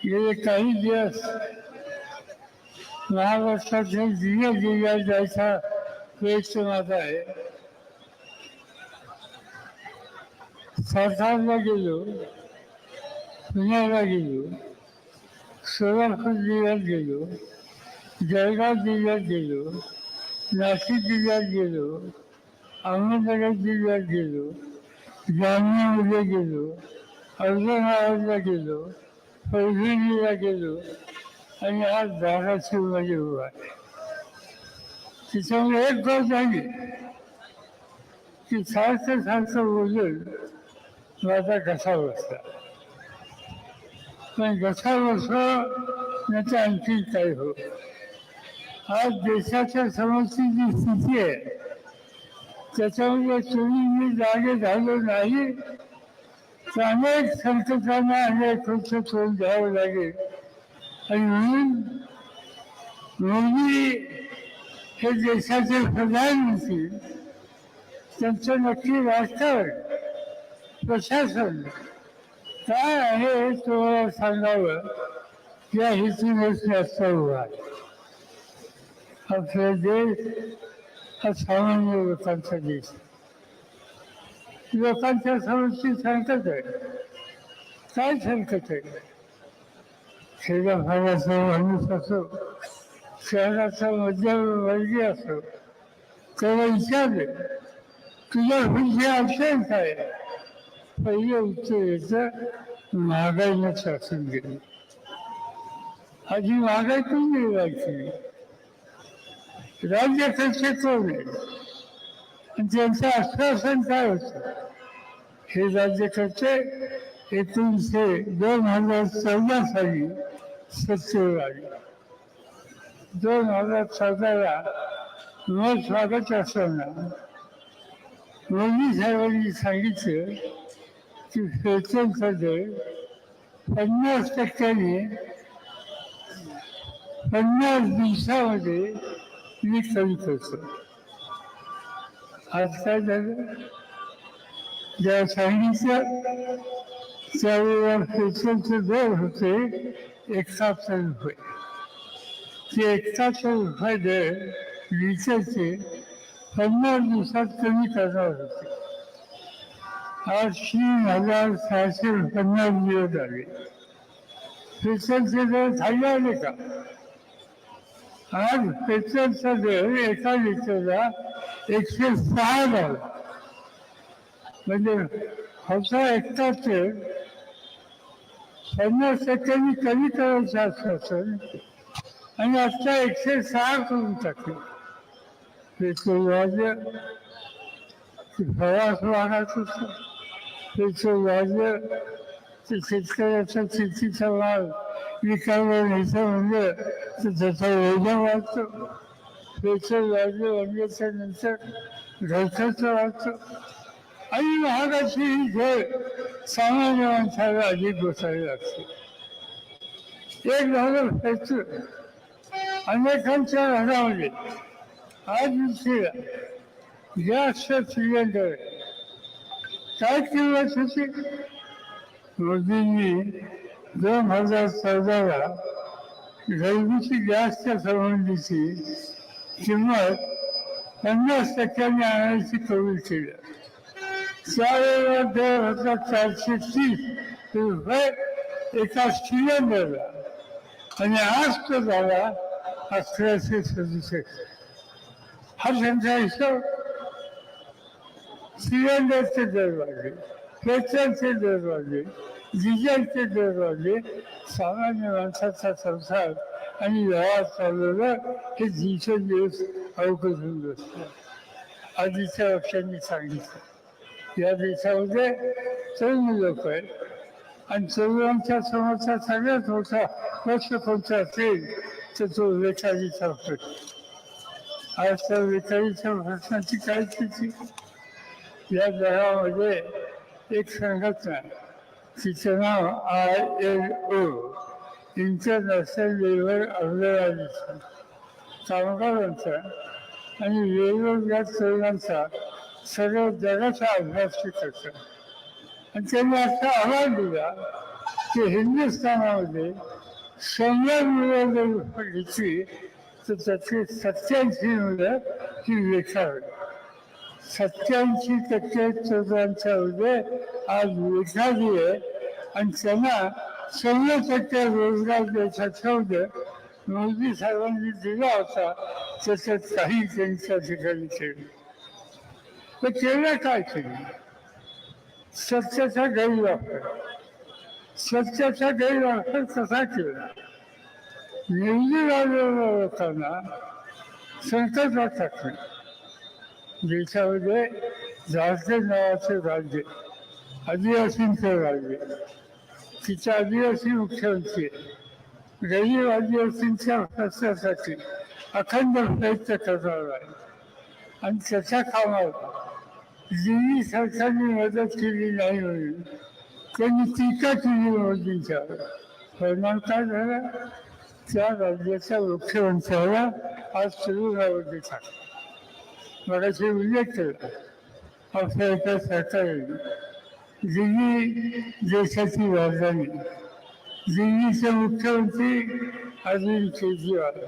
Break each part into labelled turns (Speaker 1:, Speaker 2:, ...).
Speaker 1: गेले काही दिवस महाराष्ट्राच्या जिल्ह्या जिल्ह्यात जायचा प्रयत्न माझा आहे सातारला गेलो पुण्याला गेलो सोलापूर जिल्ह्यात गेलो जळगाव जिल्ह्यात गेलो नाशिक जिल्ह्यात गेलो अहमदनगर जिल्ह्यात गेलो जामनेरमध्ये गेलो औरंगाबादला गेलो परभणीला गेलो आणि आज धाराशिवमध्ये उभा आहे. त्याच्यामुळे एक गोष्ट झाली. की सारखं सारखं बोलून माझा घसा बसला. पण घसा बसला म्हणजे नाही तर आणखी काय हो आज देशाच्या समोरची जी स्थिती आहे. त्याच्यामध्ये तुम्ही मी जागे झालो नाही. अनेक संकटांना अनेक खर्च तोंड द्यावं लागेल. आणि म्हणून मोदी हे देशाचे प्रधानमंत्री त्यांचं नक्की राजकारण प्रशासन काय आहे हे तुम्हाला सांगावं? या हेतूनच जास्त उभा आपला देश हा सामान्य लोकांचा देश आहे. लोकांच्या समोरची हरकत आहे. काय हरकत आहे? खेड्याभागाचा माणूस असो शहराचा मध्यवर्गीय असो त्याला विचारले तुझ्या म्हणजे पुढची अडचण काय? पहिले उत्तर येतं महागाईनं शासन गेलं आधी महागाई कोण राज्य राज्याकडचे कोण आहे आणि त्यांचं आश्वासन काय होतं? हे राज्यकर्ते एकोणीसशे दोन हजार चौदा साली सत्तेवर आले. दोन हजार चौदाला मग स्वागत असताना मोदी साहेबांनी सांगितलं की पेट्रोलचा दर पन्नास टक्क्याने पन्नास दिवसामध्ये मी कमी करतो आज काय झालं ज्या सांगितलं त्यावेळेला पेट्रोलचे दर होते एकाहत्तर रुपये ते एकाहत्तर रुपये दर लिटरचे पन्नास दिवसात कमी करणार होते आज तीन हजार सहाशे पन्नास दिवस आले पेट्रोलचे दर खाली आले का आज पेट्रोलचा दर एका लिटरला एकशे सहा झाला. म्हणजे होता एकाहत्तर पन्नास टक्क्यांनी कमी करायचं आश्वासन आणि आता एकशे सहा करून टाकले. पेट्रोल वाढलं की प्रवास वाढत होता. पेट्रोल वाढलं तर शेतकऱ्याचा शेतीचा माल विकायला घ्यायचा म्हणजे तर त्याचा ओझा वाढतो. पेट्रोल वाढलं वाढल्याच्या नंतर घरखर्च वाढतो आणि महागाची ही झळ सामान्य माणसाला अधिक बसावी लागते एक झालं पेट्रोल अनेकांच्या घरामध्ये आज दिवशीला गॅसचं सिलेंडर काय किंमत होती मोदींनी दोन हजार चौदाला घरगुती गॅसच्या संबंधीची किंमत पन्नास टक्क्यांनी आणायची कबूल केलं त्यावेळेला दर होता चारशे तीस रुपये एका सिलेंडरला आणि आज तो झाला अकराशे सदुसष्ट हा त्यांचा हिशोब सिलेंडरचे दर वाढले पेट्रोलचे दर वाढले डिझेलचे दर वाढले सामान्य माणसाचा संसार आणि व्यवहार चालवला हे दिवसेंदिवस अवघड होऊन बसलं आधीच्या पक्षांनी सांगितलं या देशामध्ये तरुण लोक आहेत आणि तरुणांच्या समोरचा सगळ्यात मोठा प्रश्न कोणता असेल तर तो वेचारीचा प्रश्न आज त्या वेचारीच्या प्रश्नाची काय स्थिती या जगामध्ये एक संघटना तिचं नाव I L O international labour organisation कामगारांचा आणि वेगवेगळ्या तरुणांचा सर्व जगाचा अभ्यास ते करतात आणि त्यांनी असा आवाज दिला की हिंदुस्थानामध्ये शंभर मुलं जर घेतली तर त्यातली सत्याऐंशी मुलं ही लेखावी सत्याऐंशी टक्के तरुणांच्या उदय आज लेखावी आहे. आणि त्यांना शून्य टक्के रोजगार देशात शब्द मोदी साहेबांनी दिला होता त्याच्यात काही त्यांच्या ठिकाणी केलं. तर केलं काय केलं? सत्याचा गैरवापर. सत्याचा गैरवापर कसा केला? निवडून आलेल्या लोकांना संकटात टाकलं. देशामध्ये झारखंड नावाचे राज्य आदिवासींचं राज्य तिच्या आदिवासी मुख्यमंत्री गरीब आदिवासींच्या प्रश्नासाठी अखंड प्रयत्न करणार आहे. आणि त्याच्या कामात दिल्ली सरकारने मदत केली नाही म्हणून त्यांनी टीका केली मोदींच्या. परिणाम काय झाला? त्या राज्याच्या मुख्यमंत्र्याला आज सुरू टाकलं मगाशी उल्लेख केला आपल्या एका सरकारने दिल्ली देशाची राजधानी. दिल्लीचे मुख्यमंत्री अरविंद केजरीवाल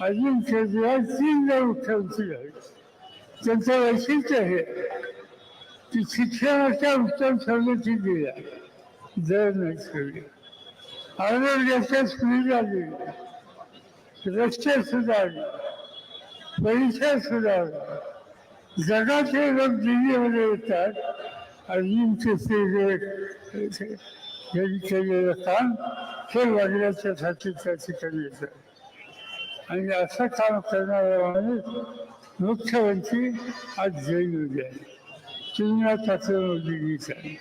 Speaker 1: अरविंद केजरीवाल तीनदा मुख्यमंत्री झाले त्यांचं वैशिष्ट्य आहे की शिक्षणाच्या उत्तम सवलती दिल्या. दर नाही ठेवली आरोग्याच्या सुविधा दिल्या. रस्ते सुधारले. परिसर सुधारला. जगाचे लोक दिल्लीमध्ये येतात. अजिंक्य यांनी केलेलं काम हे वडिलाच्यासाठी त्या ठिकाणी येतं. आणि असं काम करणारा माणूस मुख्यमंत्री आज जैन उद्या तुलना त्याचं मोदींनीच आहे.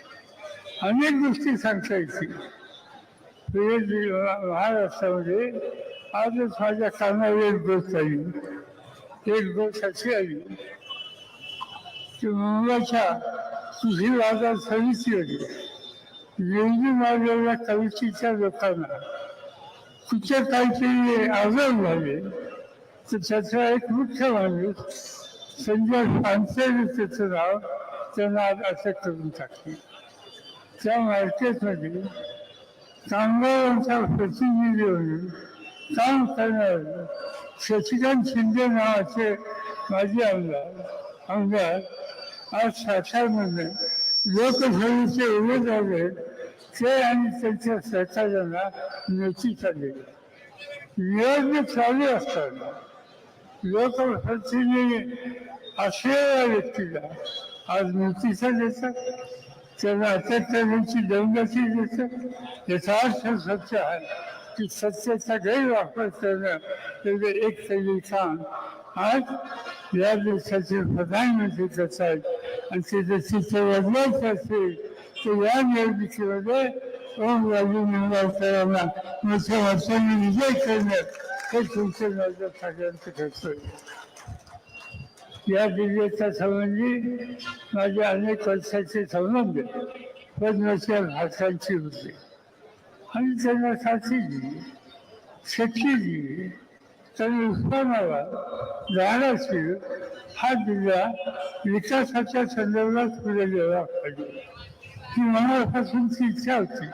Speaker 1: अनेक गोष्टी सांगता येतील. महाराष्ट्रामध्ये आजच माझ्या कानावर एक गोष्ट आली. एक गोष्ट अशी आली की मुंबईच्या कृषी बाजार समितीमध्ये निवडून मारलेल्या कवितेच्या लोकांना. कुठे काहीतरी आजार झाले तर त्याचा एक मुख्य माणूस संजय पानसरे त्याचं नाव त्यांना आज अटक करून टाकली. त्या मार्केटमध्ये कामगारांचा प्रतिनिधी म्हणून काम करणारे शशिकांत शिंदे नावाचे माजी आमदार आमदार आज सातारमध्ये लोकसभेचे उमेदवार आहेत ते आणि त्यांच्या सरकारांना नोटीस आले निवडणूक चालू असताना लोकप्रतिनिधी असलेल्या व्यक्तीला आज नोटिसा देतात त्यांना अटक करण्याची दंगती देतात याचा अर्थ सत्य आहे की सत्याचा गैरवापर करणं म्हणजे एक तरी काम आज या देशाचे प्रधानमंत्री करत आहेत आणि ते जर चित्र बदलायचं असेल तर या निवडणुकीमध्ये ओम राजू निंबाळकरांना मोठ्या वर्षांनी विजय करण्यात हे तुमचं माझं सगळ्यांचं कर्तव्य या जिल्ह्याच्या संबंधी माझे अनेक वर्षाचे संबंध पद्मच्या भाषांची होते आणि त्यांना साथी दिली शक्ती दिली त्यांनी उस्मानाबाद राहण्याची हा जिल्हा विकासाच्या संदर्भात पुढे गेला पाहिजे. ती मनापासून ती इच्छा होती.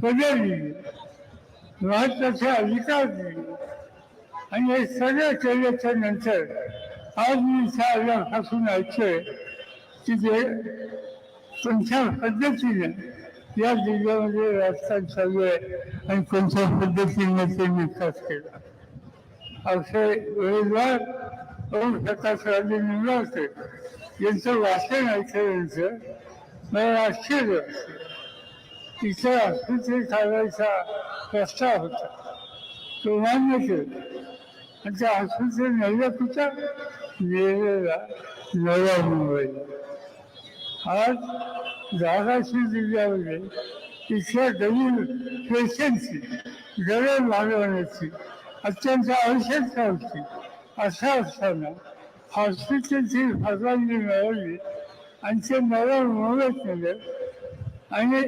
Speaker 1: सगळ्या दिली महत्त्वाचे अधिकार दिले आणि हे सगळं केल्याच्यानंतर आज मी इथं आल्यापासून ऐकतोय की ते कोणत्या पद्धतीने या जिल्ह्यामध्ये राजकारण चालू आहे आणि कोणत्या पद्धतीने ते विकास केला. असे उमेदवार ओम प्रकाशराजे निंबाळकर यांचं वाचन ऐकल्यानंतर मला आश्चर्य वाटतं. इथं काढायचा प्रस्ताव होता. तो मान्य केला. आणि त्या आस्पत्रे नेल्या कुठं नेलेला नव्या मुंबईला. आज धाराशिव जिल्ह्यामध्ये इथल्या गरीब पेशंटची गरज भागवण्याची अत्यंत आवश्यक होती असं असताना हॉस्पिटलची परवानगी मिळवली आणि ते नव्या मुंबईत नेलं आणि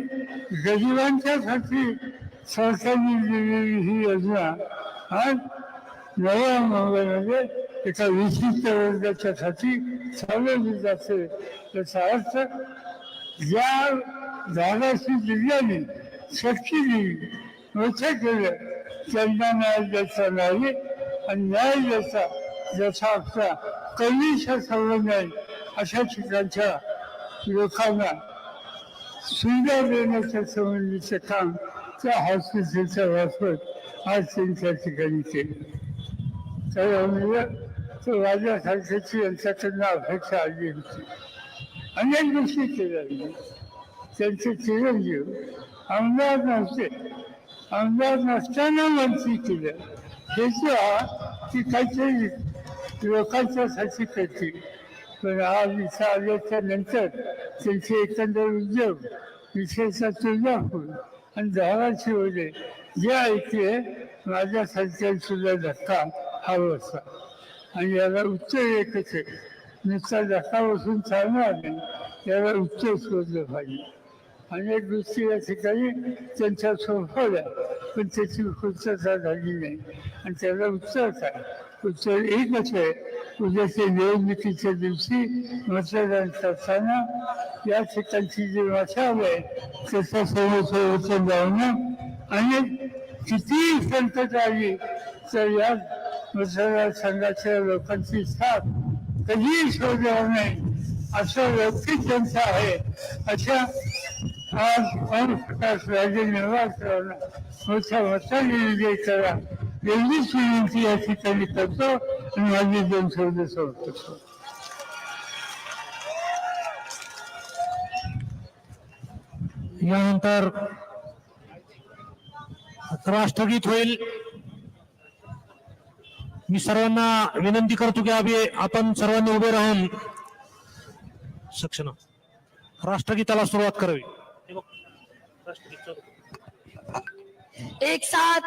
Speaker 1: गरिबांच्यासाठी सरकारने दिलेली ही योजना आज नव्या मुंबईमध्ये एका विशिष्ट वर्गाच्यासाठी चालवली जाते. याचा अर्थ ज्या झाडाची जिल्ह्याने शक्ती दिली केलं त्यांना न्याय द्यायचा नाही आणि न्याय द्यायचा ज्याचा आपला कमीचा संबंध आहे अशा ठिकाणच्या लोकांना सुविधा देण्याच्या संबंधीचं काम त्या हॉस्पिटलचा वापर आज त्यांच्या ठिकाणी केलं. त्यामुळे तो माझ्यासारख्याची यांच्याकडनं अपेक्षा आली होती. अनेक गोष्टी केल्या. त्यांचे चिरंजीव आमदार नव्हते. आमदार नसताना मंत्री केलं हे जे हा ती काहीतरी लोकांच्यासाठी करतील पण आज इथं आल्याच्यानंतर त्यांचे एकंदर उद्योग विशेषतः तुळजापूर आणि धाराची जे ऐकले माझ्यासारख्या सुद्धा धक्का हवा असा आणि याला उत्तर एकच आहे नुसता धक्का बसून चालणार नाही याला उत्तर शोधलं पाहिजे अनेक गोष्टी या ठिकाणी त्यांच्या आहे पण त्याची पूर्तता झाली नाही आणि त्याला उत्तर काय उत्तर एकच आहे उद्याच्या निवडणुकीच्या दिवशी मतदान करताना या ठिकाणची जी मशाल आहे त्याचा समोर वचन लावणं आणि कितीही संकट आली तर या मतदारसंघाच्या लोकांची साथ कधीही शोधणार नाही असं व्यक्ती त्यांचं आहे अशा आज ओमप्रकाश राजे निवासरावांना मोठ्या मताने विजय करा एवढीच विनंती या ठिकाणी करतो आणि माझे दोन शब्द सोडतो
Speaker 2: यानंतर राष्ट्रगीत होईल. मी सर्वांना विनंती करतो की अभि आपण सर्वांनी उभे राहून सक्षम राष्ट्रगीताला सुरुवात करावी.
Speaker 3: एक साथ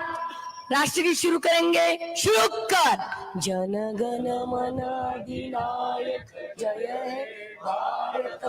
Speaker 3: राष्ट्रगीत शुरू करेंगे। शुरू कर। जन गण मन अधिनायक जय है भारत